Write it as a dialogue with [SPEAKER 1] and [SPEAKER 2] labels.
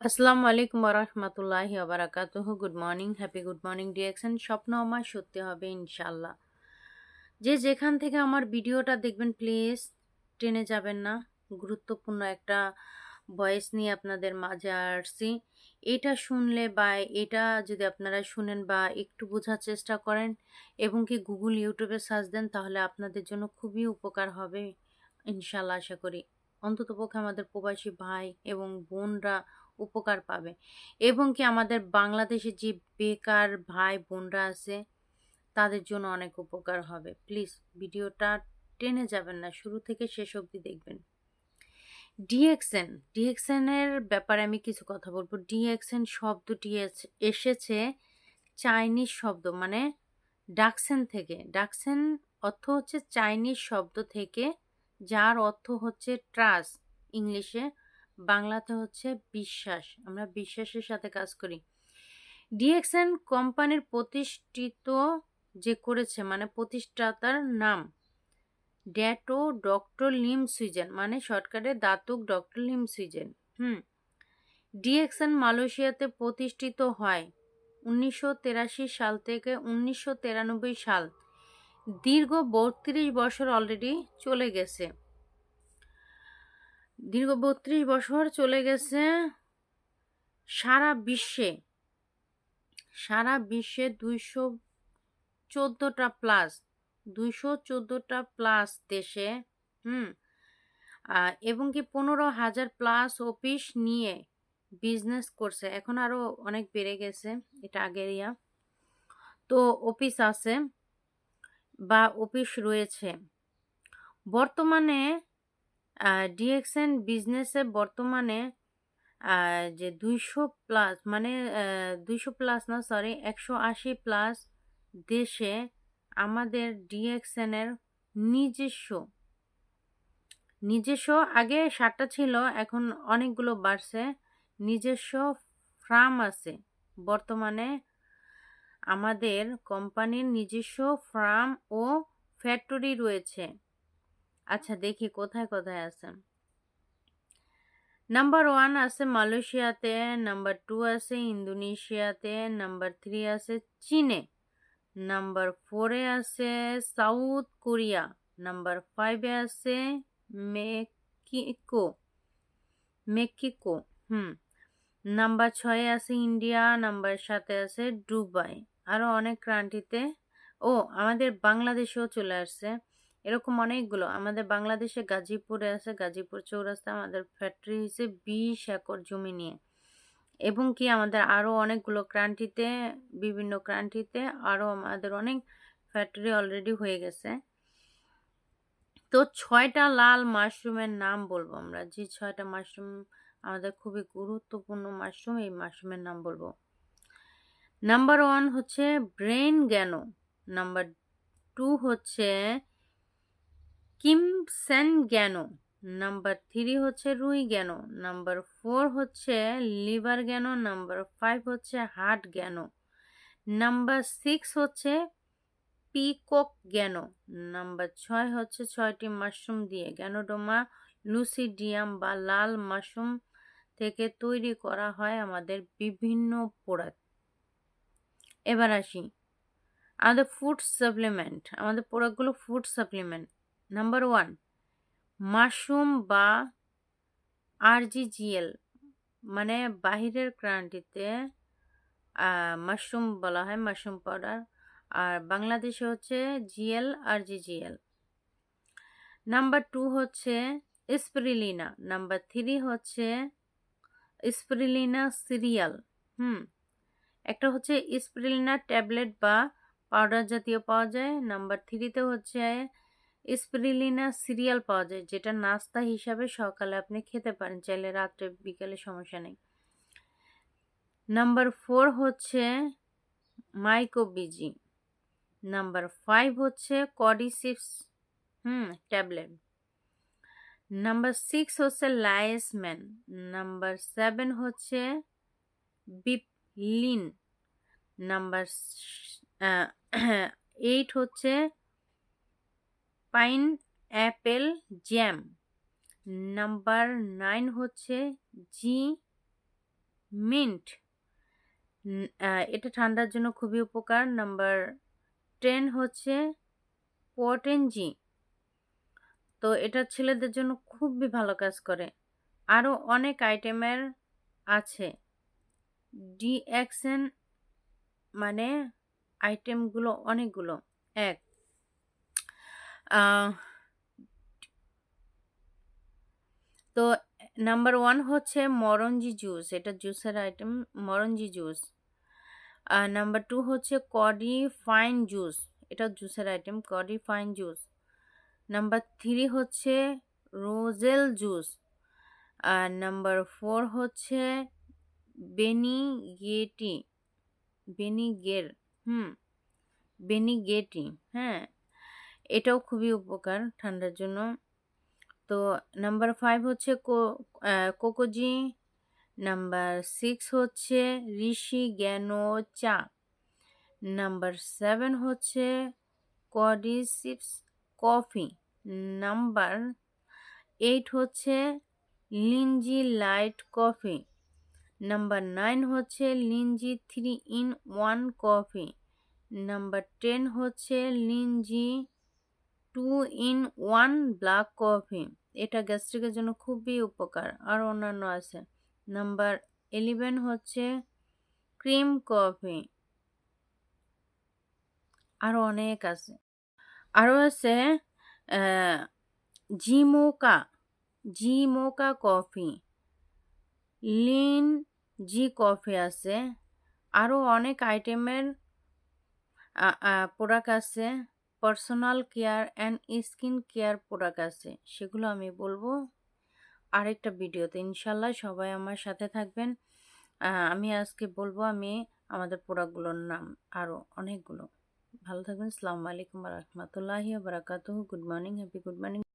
[SPEAKER 1] আসসালামু আলাইকুম রহমতুল্লাহি আবরাকাতুহ good morning happy good morning direction স্বপ্ন আমার সত্যি হবে ইনশাল্লাহ যে যেখান থেকে আমার ভিডিওটা দেখবেন প্লিজ টেনে যাবেন না। গুরুত্বপূর্ণ একটা ভয়েস নিয়ে আপনাদের মাঝে আসছি। এটা শুনলে বা এটা যদি আপনারা শুনেন বা একটু বোঝার চেষ্টা করেন এবং কি গুগল ইউটিউবে সার্চ দেন, তাহলে আপনাদের জন্য খুবই উপকার হবে ইনশাল্লাহ আশা করি। অন্ততপক্ষে আমাদের প্রবাসী ভাই এবং বোনরা উপকার পাবে। এবং কি আমাদের বাংলাদেশে যে বেকার ভাই বোনরা আছে, তাদের জন্য অনেক উপকার হবে। প্লিজ, ভিডিওটা টেনে যাবেন না, শুরু থেকে শেষ অবধি দেখবেন। ডিএক্সএন, ডিএক্সএনের ব্যাপারে আমি কিছু কথা বলব। ডিএক্সএন শব্দটি এসেছে চাইনিজ শব্দ মানে ডাকসেন থেকে। ডাকসেন অর্থ হচ্ছে চাইনিজ শব্দ থেকে, যার অর্থ হচ্ছে ট্রাস্ট ইংলিশে বাংলাতে হচ্ছে বিশ্বাস। আমরা বিশ্বাসের সাথে কাজ করি। ডিএক্সএন কোম্পানির প্রতিষ্ঠিত যে করেছে মানে প্রতিষ্ঠাতার নাম, ড্যাটো ডক্টর লিম সুইজেন মানে শর্টকাটে Datuk doctor Lim Siow. Jin. DXN মালয়েশিয়াতে প্রতিষ্ঠিত হয় উনিশশো সাল থেকে উনিশশো সাল। দীর্ঘ বত্রিশ বছর অলরেডি চলে গেছে। দীর্ঘ বত্রিশ বছর চলে গেছে সারা বিশ্বে। সারা বিশ্বে দুইশো চোদ্দোটা প্লাস দুইশো চোদ্দোটা প্লাস দেশে, হুম এবং কি পনেরো হাজার প্লাস অফিস নিয়ে বিজনেস করছে। এখন আরও অনেক বেড়ে গেছে, এটা আগের ইয়া। তো অফিস আছে বা অফিস রয়েছে। বর্তমানে ডিএক্সএন বিজনেসে বর্তমানে যে দুইশো প্লাস মানে দুইশো প্লাস না সরি একশো আশি প্লাস দেশে আমাদের ডিএক্সএনের নিজস্ব নিজস্ব, আগে সাতটা ছিল, এখন অনেকগুলো বাড়ছে, নিজস্ব ফার্ম আছে। বর্তমানে আমাদের কোম্পানির নিজস্ব ফার্ম ও ফ্যাক্টরি রয়েছে। আচ্ছা দেখি কোথায় কোথায় আছে। নাম্বার ওয়ান আছে মালয়েশিয়াতে নাম্বার টু আছে ইন্দোনেশিয়াতে নাম্বার থ্রি আছে চীনে নাম্বার ফোরে আছে সাউথ কোরিয়া নাম্বার ফাইভে আছে মেক্সিকো মেক্সিকো, হুম। নাম্বার ছয়ে আছে ইন্ডিয়া নাম্বার সাথে আছে দুবাই আরও অনেক ক্রান্তিতে ও, আমাদের বাংলাদেশেও চলে আসছে। এরকম অনেকগুলো। আমাদের বাংলাদেশে গাজীপুরে আছে, গাজীপুর চৌরাস্তা আমাদের ফ্যাক্টরি হয়েছে বিশ একর জমি নিয়ে। এবং কি আমাদের আরও অনেকগুলো ক্রান্তিতে, বিভিন্ন ক্রান্তিতে আরও আমাদের অনেক ফ্যাক্টরি অলরেডি হয়ে গেছে। তো ছয়টা লাল মাশরুমের নাম বলব আমরা। যে ছয়টা মাশরুম আমাদের খুবই গুরুত্বপূর্ণ মাশরুম এই মাশরুমের নাম বলব। নাম্বার ওয়ান হচ্ছে ব্রেন জ্ঞানো। নাম্বার টু হচ্ছে কিমসেন জ্ঞানো নাম্বার থ্রি হচ্ছে রুই জ্ঞানো নাম্বার ফোর হচ্ছে লিভার জ্ঞানো নাম্বার ফাইভ হচ্ছে হার্ট জ্ঞানো নাম্বার সিক্স হচ্ছে পিকক জ্ঞানো নাম্বার ছয় হচ্ছে ছয়টি মাশরুম দিয়ে জ্ঞানোডোমা লুসিডিয়াম বা লাল মাশরুম থেকে তৈরি করা হয় আমাদের বিভিন্ন প্রোডাক্ট। এবার আসি আমাদের ফুড সাপ্লিমেন্ট আমাদের প্রোডাক্টগুলো food supplement number one mushroom বা আরজিজিএল মানে বাহিরের ক্রান্তিতে মাশরুম বলা হয় মাশরুম পাউডার আর বাংলাদেশে হচ্ছে জিএল আর জিজিএল নাম্বার টু হচ্ছে স্প্রিলিনা নাম্বার থ্রি হচ্ছে স্প্রিলিনা সিরিয়াল হুম। একটা হচ্ছে স্প্রিলিনা ট্যাবলেট বা পাউডার জাতীয় পাওয়া যায়। নাম্বার থ্রিতে হচ্ছে স্প্রিলিনা সিরিয়াল পাওয়া যায়, যেটা নাস্তা হিসাবে সকালে আপনি খেতে পারেন, চাইলে রাত্রে বিকালে সমস্যা নেই। নাম্বার ফোর হচ্ছে মাইকোবিজি নাম্বার ফাইভ হচ্ছে কডিসিপস হুম, ট্যাবলেট। নাম্বার সিক্স হচ্ছে লাইসম্যান নাম্বার সেভেন হচ্ছে বিপলিন। নাম্বার এইট হচ্ছে pineapple jam. Number nine হচ্ছে জি মিন্ট। এটা ঠান্ডার জন্য খুবই উপকার। নাম্বার টেন হচ্ছে পটেনজি তো এটা ছেলেদের জন্য খুবই ভালো কাজ করে। আরও অনেক আইটেমের আছে। ডিএক্সএন মানে আইটেমগুলো অনেকগুলো। এক তো নাম্বার ওয়ান হচ্ছে মরঞ্জি জুস এটা জুসের আইটেম মরঞ্জি জুস আর নাম্বার টু হচ্ছে কডি ফাইন জুস এটা জুসের item Cordypine juice number three হচ্ছে রোজেল জুস আর নাম্বার ফোর হচ্ছে বেনিগেটি বেনিগের হুম বেনিগেটি হ্যাঁ। এটাও খুবই উপকার ঠান্ডার জন্য। তো নাম্বার ফাইভ হচ্ছে কোকোজি। নাম্বার সিক্স হচ্ছে ঋষি জ্ঞানো চা। নাম্বার সেভেন হচ্ছে কডিসিপস কফি নাম্বার এইট হচ্ছে Lingzhi light coffee number nine হচ্ছে Lingzhi three in one coffee number ten হচ্ছে Lingzhi two in one black coffee এটা গ্যাস্ট্রিকের জন্য খুবই উপকার। আর অন্যান্য আছে। নাম্বার ইলেভেন হচ্ছে ক্রিম কফি আরও অনেক আছে। আরও আছে Zhi Mocha Zhi Mocha coffee Lingzhi coffee আছে। আরও অনেক আইটেমের প্রোডাক্ট আছে। Personal care and skin care product আছে, সেগুলো আমি বলব আরেকটা ভিডিওতে। ইনশাল্লাহ সবাই আমার সাথে থাকবেন। আমি আজকে বলব আমি আমাদের প্রোডাক্টগুলোর নাম আরও অনেকগুলো। ভালো থাকবেন। আসসালামু আলাইকুম রহমতুল্লাহি বারাকাতুহ। Good morning happy good morning